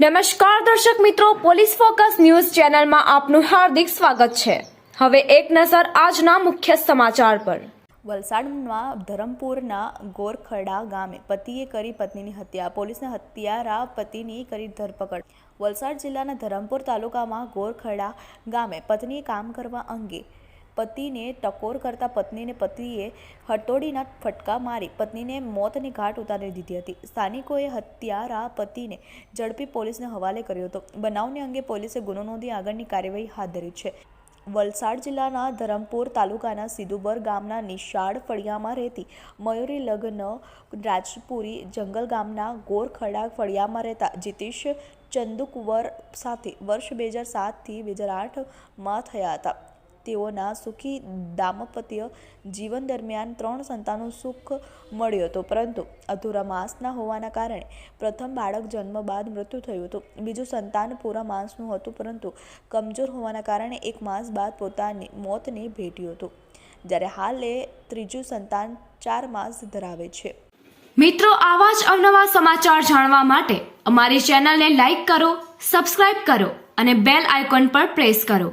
નમસ્કાર દર્શક મિત્રો, પોલીસ ફોકસ ન્યૂઝ ચેનલમાં આપનું હાર્દિક સ્વાગત છે. હવે એક નજર આજના મુખ્ય સમાચાર પર. વલસાડમાં ધરમપુરના ગોરખડા ગામે પતિએ કરી પત્નીની હત્યા. પોલીસના હત્યારા પતિની કરી ધરપકડ. વલસાડ જિલ્લાના ધરમપુર તાલુકામાં ગોરખડા ગામે પત્નીએ કામ કરવા અંગે પતિને ટકોર કરતા પત્નીને પતિએ હટોડીના ફટકા મારી. પત્નીને મોતની ઘાટ ઉતારી દીધી હતી. સ્થાનિકોએ હત્યારા પતિને ઝડપી પોલીસને હવાલે કર્યો હતો. બનાવને અંગે પોલીસે ગુનો નોંધી આગળની કાર્યવાહી હાથ ધરી છે. વલસાડ જિલ્લાના ધરમપુર તાલુકાના સિદુબર ગામના નિશાળ ફળિયામાં રહેતી મયુરી લગ્ન રાજપુરી જંગલ ગામના ગોરખડા ફળિયામાં રહેતા જીતેશ ચંદુકવર સાથે વર્ષ બે હજાર સાતથી બે હજાર આઠમાં થયા હતા. તેઓના સુખી દાંપત્ય જીવન દરમિયાન ત્રણ સંતાનો સુખ મળ્યો હતો. પરંતુ અધૂરા માસના હોવાના કારણે પ્રથમ બાળક જન્મ બાદ મૃત્યુ થયું હતું. બીજું સંતાન પૂરા માસનું હતું, પરંતુ કમજોર હોવાના કારણે એક માસ બાદ પોતાની મોતને ભેટ્યું હતું. જ્યારે હાલ એ ત્રીજું સંતાન ચાર માસ ધરાવે છે. મિત્રો, આવા જ અવનવા સમાચાર જાણવા માટે અમારી ચેનલને લાઈક કરો, સબસ્ક્રાઇબ કરો અને બેલ આઇકોન પર પ્રેસ કરો.